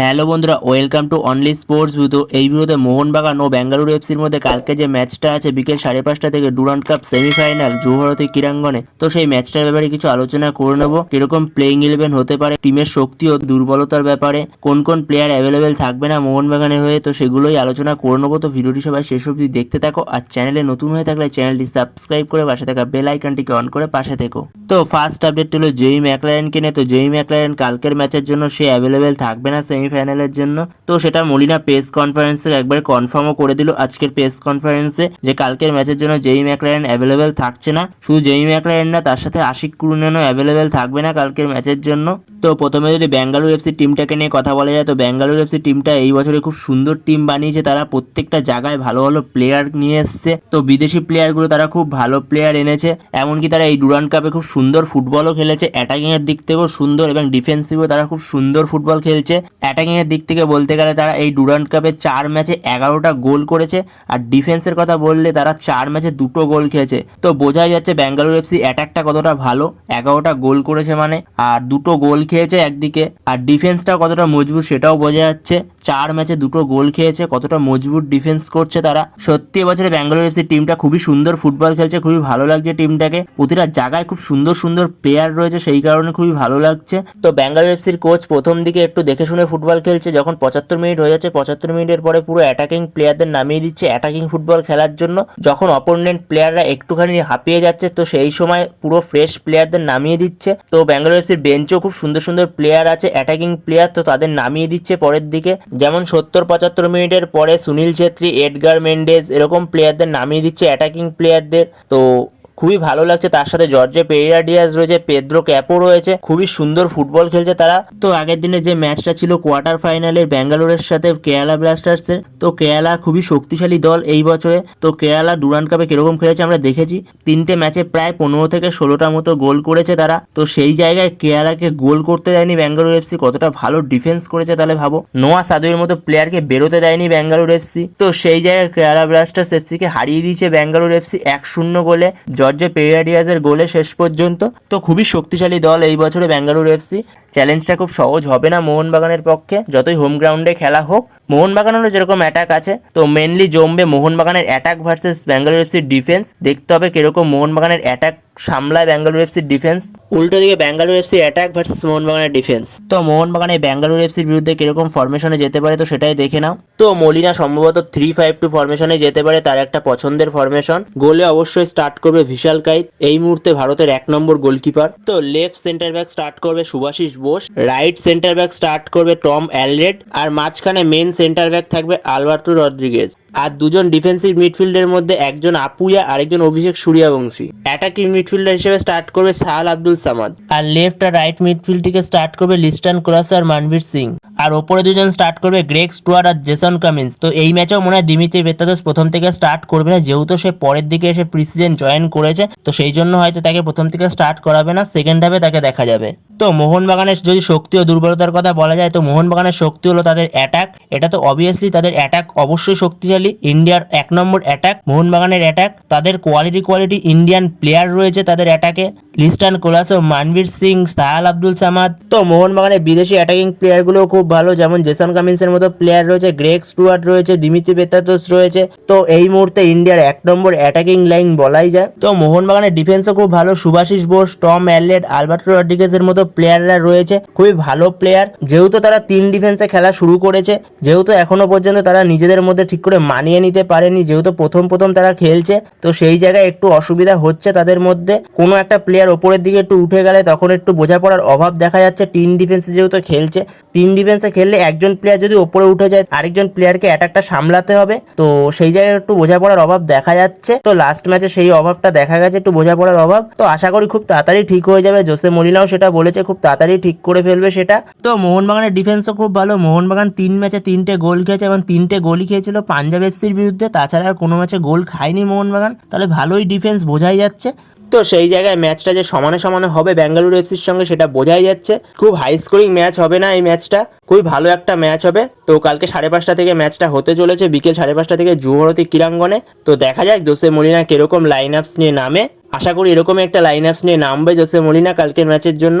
Hello বন্ধুরা, welcome to only sports তো এই ভিডিওতে মোহনবাগান ও বেঙ্গালুরু এফসির মধ্যে কালকে যে ম্যাচটা আছে, বিকেল সাড়ে পাঁচটা থেকে ডুরান্ট কাপ সেমিফাইনাল যুবভারতী ক্রীড়াঙ্গনে। তো সেই ম্যাচটার ব্যাপারে কিছু আলোচনা করে নেব। কীরকম প্লেইং ইলেভেন হতে পারে, টিমের শক্তি ও দুর্বলতার ব্যাপারে, কোন কোন প্লেয়ার অ্যাভেলেবেল থাকবে না মোহনবাগানে হয়ে, তো সেগুলোই আলোচনা করে নেব। তো ভিডিওটি সবাই শেষ অবধি দেখতে থাকো, আর চ্যানেলে নতুন হয়ে থাকলে চ্যানেলটি সাবস্ক্রাইব করে পাশে থাকা বেল আইকনটিকে অন করে পাশে থেকো। তো ফার্স্ট আপডেট হলো জেই ম্যাকলারেনকে নিয়ে। তো জেই ম্যাকলারেন কালকের ম্যাচের জন্য সে অ্যাভেলেবেল থাকবে না সেমিফাইনালের জন্য। তো সেটা মলিনা প্রেস কনফারেন্সে একবার কনফার্মও করে দিল আজকের প্রেস কনফারেন্সে যে কালকের ম্যাচের জন্য জেই ম্যাকলারেন অ্যাভেলেবেল থাকছে না। শুধু জেই ম্যাকলারেন না, তার সাথে আশিক কুরুনেনও অ্যাভেলেবেল থাকবে না কালকের ম্যাচের জন্য। তো প্রথমে যদি ব্যাঙ্গালুরু এফসি টিমটাকে নিয়ে কথা বলা যায়, তো ব্যাঙ্গালুরু এফসি টিমটা এই বছরে খুব সুন্দর টিম বানিয়েছে। তারা প্রত্যেকটা জায়গায় ভালো ভালো প্লেয়ার নিয়ে এসছে। তো বিদেশি প্লেয়ারগুলো তারা খুব ভালো প্লেয়ার এনেছে। এমনকি তারা এই ডুরান্ড কাপে খুব সুন্দর ফুটবলও খেলেছে। অ্যাটাকিং এর দিক থেকেও সুন্দর এবং ডিফেন্সিভও তারা খুব সুন্দর ফুটবল খেলছে। অ্যাটাকিং এর দিক থেকে বলতে গেলে তারা এই ডুরান্ট কাপে চার ম্যাচে এগারোটা গোল করেছে আর ডিফেন্সের কথা বললে তারা চার ম্যাচে দুটো গোল খেয়েছে। তো বোঝাই যাচ্ছে ব্যাঙ্গালোর এফসি অ্যাটাকটা কতটা ভালো, এগারোটা গোল করেছে মানে আর দুটো গোল খেয়েছে একদিকে, আর ডিফেন্সটা কতটা মজবুত সেটাও বোঝা যাচ্ছে। চার ম্যাচে দুটো গোল খেয়েছে, কতটা মজবুত ডিফেন্স করছে তারা। সত্যি এবছরে ব্যাঙ্গালোর এফসি টিমটা খুবই সুন্দর ফুটবল খেলছে, খুবই ভালো লাগছে টিমটাকে প্রতিটা জায়গায় খুব সুন্দর সুন্দর প্লেয়ার রয়েছে, সেই কারণে খুবই ভালো লাগছে। তো ব্যাঙ্গালোর এফসির কোচ প্রথম দিকে একটু দেখে শুনে ফুটবল খেলছে, যখন পঁচাত্তর মিনিট হয়ে যাচ্ছে, পঁচাত্তর মিনিটের পরে পুরো অ্যাটাকিং প্লেয়ারদের নামিয়ে দিচ্ছে অ্যাটাকিং ফুটবল খেলার জন্য। যখন অপোনেন্ট প্লেয়াররা একটুখানি হাঁপিয়ে যাচ্ছে, তো সেই সময় পুরো ফ্রেশ প্লেয়ারদের নামিয়ে দিচ্ছে। তো ব্যাঙ্গালোর এফসির বেঞ্চেও খুব সুন্দর সুন্দর প্লেয়ার আছে অ্যাটাকিং প্লেয়ার তো তাদের নামিয়ে দিচ্ছে পরের দিকে। যেমন সত্তর পঁচাত্তর মিনিটের পরে সুনীল ছেত্রী, এডগার মেন্ডেজ এরকম প্লেয়ারদের নামিয়ে দিচ্ছে অ্যাটাকিং প্লেয়ারদের তো খুবই ভালো লাগছে। তার সাথে জর্জে পেরিয়া ডিয়াজ রয়েছে, পেদ্রো ক্যাপো রয়েছে, খুবই সুন্দর ফুটবল খেলছে তারা। তো আগের দিনে যে ম্যাচটা ছিল কোয়ার্টার ফাইনালের ব্যাঙ্গালোরের সাথে কেরালা ব্লাস্টার্সের, তো কেরালা খুবই শক্তিশালী দল এই বছরে। তো কেরালা ডুরান্ড কাপে কীরকম খেলেছে আমরা দেখেছি। তিনটে ম্যাচে প্রায় পনেরো থেকে ষোলোটা মতো গোল করেছে তারা। তো সেই জায়গায় কেরালাকে গোল করতে দেয়নি ব্যাঙ্গালোর এফসি, কতটা ভালো ডিফেন্স করেছে তাহলে ভাবো। নোয়া সাদুয়ের মতো প্লেয়ারকে বেরোতে দেয়নি ব্যাঙ্গালোর এফসি। তো সেই জায়গায় কেরালা ব্লাস্টার্স এফসিকে হারিয়ে দিয়েছে ব্যাঙ্গালোর এফসি এক শূন্য গোলে। জর্জে পেরিয়াডিয়াজের গোলে শেষ পর্যন্ত তো খুবই শক্তিশালী দল এই বছরে ব্যাঙ্গালুরু এফসি। চ্যালেঞ্জটা খুব সহজ হবে না মোহনবাগানের পক্ষে। যতই হোম গ্রাউন্ডে খেলা হোক, মোহনবাগানেরও যেরকম অ্যাটাক আছে, তো মেনলি জমবে মোহনবাগানের অ্যাটাক ভার্সেস ব্যাঙ্গালোর এফসির ডিফেন্স দেখতে হবে কীরকম মোহনবাগানের অ্যাটাক সামলায় ব্যাঙ্গালোর এফসির ডিফেন্স উল্টো দিকে ব্যাঙ্গালোর এফসি অ্যাটাক ভার্সেস মোহনবাগানের ডিফেন্স তো মোহনবাগানে ব্যাঙ্গালোর এফসির বিরুদ্ধে কীরকম ফরমেশনে যেতে পারে, তো সেটাই দেখে নাও। তো মলিনা সম্ভবত থ্রি ফাইভ টু ফরমেশনে যেতে পারে, তার একটা পছন্দের ফরমেশন গোলে অবশ্যই স্টার্ট করবে ভিশাল কাইত এই মুহূর্তে ভারতের এক নম্বর গোলকিপার তো লেফট সেন্টার ব্যাক স্টার্ট করবে Subhasish Bose. Right centre back start করবে টম অ্যালরেড আর মাঝখানে মেন সেন্টার ব্যাক থাকবে আলবার্টো রদ্রিগেজ। আর দুজন ডিফেন্সিভ মিডফিল্ডের মধ্যে একজন আপুয়া, আরেকজন অভিষেক সূর্যবংশী। অ্যাটাকিং মিডফিল্ডার হিসেবে স্টার্ট করবে সাহাল আব্দুল সামাদ। আর লেফট আর রাইট মিডফিল্ডটিকে স্টার্ট করবে লিস্টান ক্রস আর মানবীর সিং। আর ওপরে দুজন স্টার্ট করবে গ্রেগ স্টুয়ার আর জেসন কামিন্স। তো এই ম্যাচেও মনে হয় দিমিত্রি বেত্তাদোস প্রথম থেকে স্টার্ট করবে না, যেহেতু সে পরের দিকে এসে প্রিসিজন জয়েন করেছে, তো সেই জন্য হয়তো তাকে প্রথম থেকে স্টার্ট করাবে না সেকেন্ড হাফে তাকে দেখা যাবে। তো মোহনবাগানের যদি শক্তি ও দুর্বলতার কথা বলা যায়, তো মোহনবাগানের শক্তি হলো তাদের অ্যাটাক এটা তো অবভিয়াসলি তাদের অ্যাটাক অবশ্যই শক্তিশালী ইন্ডিয়ার এক নম্বর অ্যাটাক মোহনবাগানের অ্যাটাক তাদের কোয়ালিটি কোয়ালিটি ইন্ডিয়ান প্লেয়ার রয়েছে তাদের অ্যাটাকে লিস্টান কোলাস মানবীর সিং সাহাল আব্দুল সামাদ তো মোহনবাগানের বিদেশি অ্যাটাকিং প্লেয়ারগুলো খুব ভালো যেমন জেসন কামিন্সের মতো প্লেয়ার রয়েছে গ্রেগ স্টুয়ার্ট রয়েছে দিমিত্রি বেতাতোস রয়েছে। তো এই মুহূর্তে ইন্ডিয়ার এক নম্বর অ্যাটাকিং লাইন বলাই যায়। তো মোহনবাগানের ডিফেন্সও খুব ভালো Subhasish Bose Tom Aldred Alberto রড্রিগেজের মতো প্লেয়াররা রয়েছে খুবই ভালো প্লেয়ার যেহেতু তারা তিন ডিফেন্সে খেলা শুরু করেছে যেহেতু এখনও পর্যন্ত তারা নিজেদের মধ্যে ঠিক করে মানিয়ে নিতে পারেনি, যেহেতু প্রথম প্রথম তারা খেলছে, তো সেই জায়গায় একটু অসুবিধা হচ্ছে তাদের মধ্যে। কোনো একটা প্লেয়ার ওপরের দিকে একটু উঠে গেলে তখন একটু বোঝাপড়ার অভাব দেখা যাচ্ছে তিন ডিফেন্সে যেহেতু খেলছে। তিন ডিফেন্সে খেললে একজন প্লেয়ার যদি ওপরে উঠে যায়, আরেকজন প্লেয়ারকে অ্যাটাকটা সামলাতে হবে। তো সেই জায়গায় একটু বোঝাপড়ার অভাব দেখা যাচ্ছে। তো লাস্ট ম্যাচে সেই অভাবটা দেখা গেছে, একটু বোঝাপড়ার অভাব। তো আশা করি খুব তাড়াতাড়ি ঠিক হয়ে যাবে। জোসে মলিনাও সেটা বলেছে, খুব তাড়াতাড়ি ঠিক করে ফেলবে সেটা। তো মোহনবাগানের ডিফেন্সও খুব ভালো। মোহনবাগান তিন ম্যাচে তিনটে গোল খেয়েছে এবং তিনটে গোলই খেয়েছিল পাঞ্জাব এফসির বিরুদ্ধে, তাছাড়া আর কোনো ম্যাচে গোল খায়নি মোহনবাগান, তাহলে ভালোই ডিফেন্স বোঝাই যাচ্ছে। তো সেই জায়গায় ম্যাচটা যে সমানে সমানে হবে ব্যাঙ্গালুরু এফসির সঙ্গে, সেটা বোঝাই যাচ্ছে। খুব হাই স্কোরিং ম্যাচ হবে না এই ম্যাচটা, খুবই ভালো একটা ম্যাচ হবে। তো কালকে সাড়ে পাঁচটা থেকে ম্যাচটা হতে চলেছে, বিকেল সাড়ে পাঁচটা থেকে যুবভারতী ক্রীড়াঙ্গনে। তো দেখা যাক, জোসে মলিনা কীরকম লাইন আপস নিয়ে নামে। আশা করি এরকম একটা লাইন আপস নিয়ে নামবে জোসে মলিনা কালকের ম্যাচের জন্য।